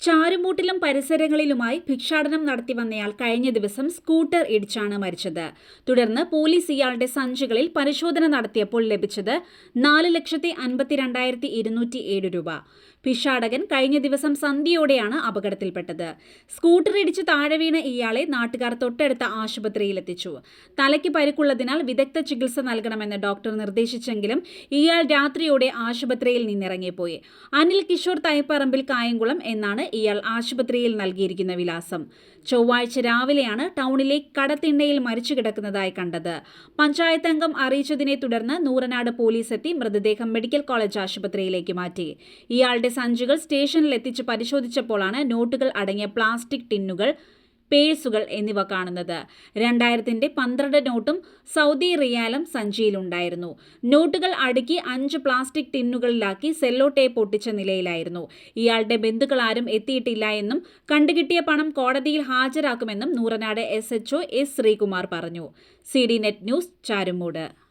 ചാരുമൂട്ടിലും പരിസരങ്ങളിലുമായി ഭിക്ഷാടനം നടത്തി വന്നയാൾ കഴിഞ്ഞ ദിവസം സ്കൂട്ടർ ഇടിച്ചാണ് മരിച്ചത്. തുടർന്ന് പോലീസ് ഇയാളുടെ സഞ്ചികളിൽ പരിശോധന നടത്തിയപ്പോൾ ലഭിച്ചത് നാല് ലക്ഷത്തി അൻപത്തിരണ്ടായിരത്തി ഇരുന്നൂറ്റി ഏഴ് രൂപ. ഭിക്ഷാടകൻ കഴിഞ്ഞ ദിവസം സന്ധ്യയോടെയാണ് അപകടത്തിൽപ്പെട്ടത്. സ്കൂട്ടർ ഇടിച്ച് താഴെ വീണ ഇയാളെ നാട്ടുകാർ തൊട്ടടുത്ത ആശുപത്രിയിലെത്തിച്ചു. തലയ്ക്ക് പരിക്കുള്ളതിനാൽ വിദഗ്ധ ചികിത്സ നൽകണമെന്ന് ഡോക്ടർ നിർദ്ദേശിച്ചെങ്കിലും ഇയാൾ രാത്രിയോടെ ആശുപത്രിയിൽ നിന്നിറങ്ങിപ്പോയി. അനിൽ കിഷോർ തൈപ്പറമ്പിൽ കായംകുളം എന്നാണ് ഇയാൾ ആശുപത്രിയിൽ നൽകിയിരിക്കുന്ന വിലാസം. ചൊവ്വാഴ്ച രാവിലെയാണ് ടൗണിലെ കടത്തിണ്ണയിൽ മരിച്ചു കിടക്കുന്നതായി കണ്ടത്. പഞ്ചായത്ത് അംഗം അറിയിച്ചതിനെ തുടർന്ന് നൂറനാട് പോലീസ് എത്തി മൃതദേഹം മെഡിക്കൽ കോളേജ് ആശുപത്രിയിലേക്ക് മാറ്റി. ഇയാളുടെ സഞ്ചികൾ സ്റ്റേഷനിലെത്തിച്ച് പരിശോധിച്ചപ്പോഴാണ് നോട്ടുകൾ അടങ്ങിയ പ്ലാസ്റ്റിക് ടിന്നുകൾ പേഴ്സുകൾ എന്നിവ കാണുന്നത്. രണ്ടായിരത്തിന്റെ പന്ത്രണ്ട് നോട്ടും സൗദി റിയാലും സഞ്ചിയിലുണ്ടായിരുന്നു. നോട്ടുകൾ അടുക്കി അഞ്ച് പ്ലാസ്റ്റിക് ടിന്നുകളിലാക്കി സെല്ലോ ടേപ്പ് ഒട്ടിച്ച നിലയിലായിരുന്നു. ഇയാളുടെ ബന്ധുക്കളാരും എത്തിയിട്ടില്ല എന്നും കണ്ടുകിട്ടിയ പണം കോടതിയിൽ ഹാജരാക്കുമെന്നും Nooranad S HO S Sreekumar പറഞ്ഞു. C D net news Charummood.